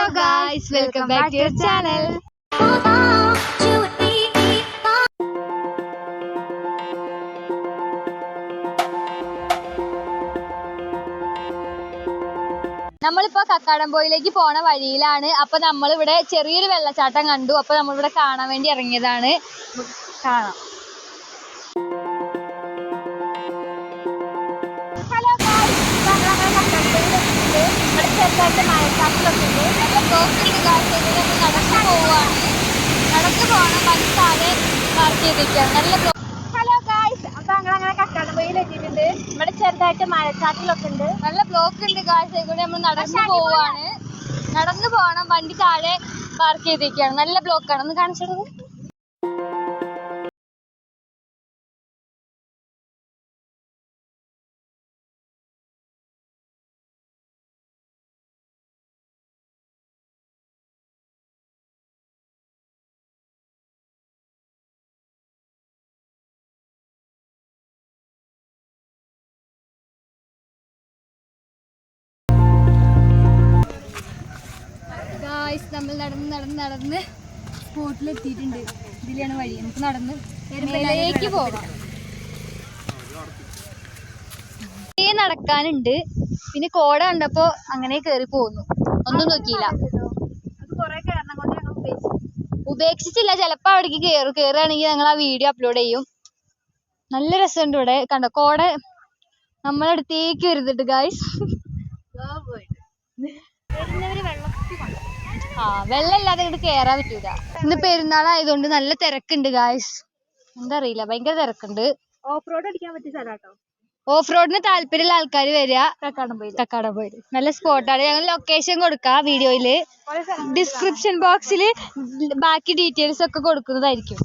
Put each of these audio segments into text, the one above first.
Hello guys welcome back to your channel നമ്മളിപ്പോ കക്കാടംപോയിലേക്ക് പോണ വഴിയിലാണ്. അപ്പൊ നമ്മളിവിടെ ചെറിയൊരു വെള്ളച്ചാട്ടം കണ്ടു. അപ്പൊ നമ്മളിവിടെ കാണാൻ വേണ്ടി ഇറങ്ങിയതാണ്. കാണാം. ചെറുതായിട്ട് മഴക്കാട്ടിലൊക്കെ ഉണ്ട് ഗായ്സ് ഇവിടെ നമ്മൾ നടന്നു പോവാണ്. നടന്നു പോകണം വഴി താഴെ പാർക്ക് ചെയ്തിരിക്കുകയാണ്. നല്ല ബ്ലോക്ക് ഹലോ ഗായ്സ് അപ്പൊ ഞങ്ങൾ അങ്ങനെ കക്കാടംപൊയിൽ എത്തിയിട്ടുണ്ട്. ഇവിടെ ചെറുതായിട്ട് മഴച്ചാട്ടിലൊക്കെ ഉണ്ട്. നല്ല ബ്ലോക്ക് ഉണ്ട് ഗായ്സ് ഇവിടെ നമ്മൾ നടന്നു പോവാണ്. നടന്നു പോകണം വണ്ടി താഴെ പാർക്ക് ചെയ്തിരിക്കുകയാണ്. നല്ല ബ്ലോക്കാണ് ഒന്ന് കാണിച്ചത് നമ്മൾ നടന്ന് നടന്ന് നടന്ന് സ്പോട്ടിൽ എത്തിയിട്ടുണ്ട് ഇതിലാണ് വഴി. നമുക്ക് നടന്ന് മേലേക്ക് പോകാം. നടക്കാനുണ്ട്. പിന്നെ കോട കണ്ടപ്പോ അങ്ങനെ കേറി പോന്നു. ഒന്നും നോക്കിയില്ല. ഉപേക്ഷിച്ചില്ല. ചിലപ്പോ അവിടേക്ക് കേറും. കേറുകയാണെങ്കിൽ ഞങ്ങൾ ആ വീഡിയോ അപ്ലോഡ് ചെയ്യും. നല്ല രസമുണ്ട് ഇവിടെ. കണ്ടോ? കോട നമ്മളടുത്തേക്ക് വരുന്നുണ്ട് ഗായ്സ് ആ വെള്ളം ഇല്ലാതെ ഇങ്ങോട്ട് കേറാൻ പറ്റൂല. ഇന്ന് പെരുന്നാൾ ആയതുകൊണ്ട് നല്ല തിരക്കുണ്ട് ഗായ്സ് എന്താ അറിയില്ല ഭയങ്കര തിരക്കുണ്ട്. ഓഫ് റോഡ് അടിക്കാൻ പറ്റിയ സ്ഥലം ഓഫ് റോഡിന് താല്പര്യമുള്ള ആൾക്കാർ വരിക. കക്കാടംപോയിൽ നല്ല സ്പോട്ടാണ്. ഞങ്ങൾ ലൊക്കേഷൻ കൊടുക്കാം വീഡിയോയിൽ. ഡിസ്ക്രിപ്ഷൻ ബോക്സിൽ ബാക്കി ഡീറ്റെയിൽസ് ഒക്കെ കൊടുക്കുന്നതായിരിക്കും.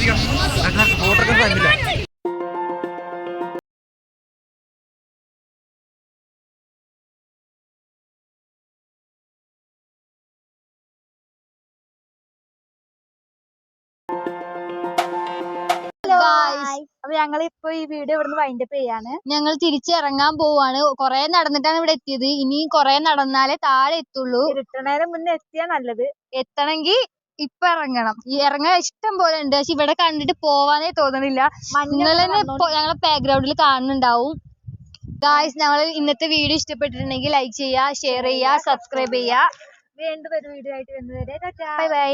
Guys, അപ്പൊ ഞങ്ങൾ ഇപ്പൊ ഈ വീഡിയോ ഇവിടുന്ന് വൈൻഡപ്പ് ചെയ്യാണ്. ഞങ്ങൾ തിരിച്ചിറങ്ങാൻ പോവാണ്. കൊറേ നടന്നിട്ടാണ് ഇവിടെ എത്തിയത്. ഇനി കൊറേ നടന്നാലേ താഴെ എത്തുള്ളൂ. ഇരുട്ടണേന് മുന്നേ എത്തിയാ നല്ലത്. എത്തണമെങ്കിൽ ഇപ്പൊ ഇറങ്ങണം ഈ ഇറങ്ങാൻ ഇഷ്ടം പോലെ ഉണ്ട്. പക്ഷെ ഇവിടെ കണ്ടിട്ട് പോവാനേ തോന്നണില്ല. നിങ്ങൾ തന്നെ ഞങ്ങളെ ബാക്ക്ഗ്രൗണ്ടിൽ കാണുന്നുണ്ടാവും. ഗായ്സ് ഞങ്ങൾ ഇന്നത്തെ വീഡിയോ ഇഷ്ടപ്പെട്ടിട്ടുണ്ടെങ്കിൽ ലൈക്ക് ചെയ്യുക ഷെയർ ചെയ്യുക സബ്സ്ക്രൈബ് ചെയ്യുക വീണ്ടും ഒരു വീഡിയോ ആയിട്ട് വരുന്നവരെ ടാറ്റാ. Bye bye.